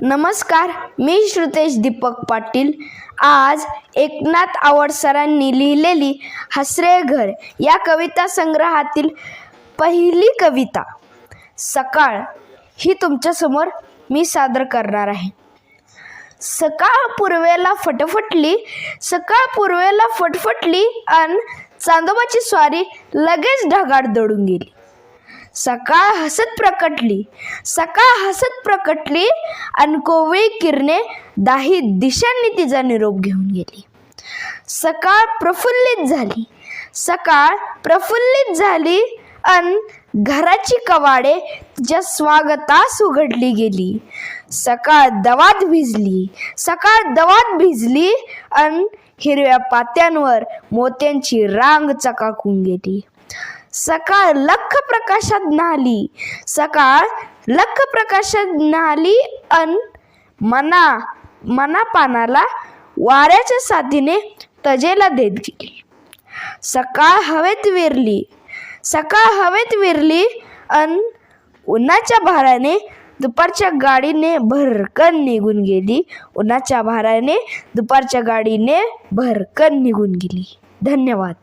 नमस्कार मी श्रुतेश दीपक पाटील. आज एकनाथ आवड सरांनी लिहिलेली हसरे घर या कविता संग्रहातील पहिली कविता सकाळ ही तुमच्यासमोर मी सादर करणार आहे. सकाळ पूर्वेला फटफटली सकाळ पूर्वेला फटफटली अन चांदोबाची स्वारी लगेच ढगाड दडून गेली. सकाळ हसत प्रकटली. सकाळ हसत प्रकटली अन कोवळी किरणे दाही दिशांनी तिचा निरोप घेऊन गेली. सकाळ प्रफुल्लित झाली. सकाळ प्रफुल्लित झाली अन घराची कवाडे तिच्या स्वागतास उघडली गेली. सकाळ दवात भिजली. सकाळ दवात भिजली अन हिरव्या पात्यांवर मोत्यांची रांग चकाकून गेली. सकाळ लख प्रकाशात न्हाली. सकाळ लख प्रकाशात न्हाली अन मना मना पानाला वाऱ्याच्या साथीने तजेला देत गेली. सकाळ हवेत विरली. सकाळ हवेत विरली अन उन्हाच्या भाराने दुपारच्या गाडीने भरकन निघून गेली. उन्हाच्या भाराने दुपारच्या गाडीने भरकन निघून गेली. धन्यवाद.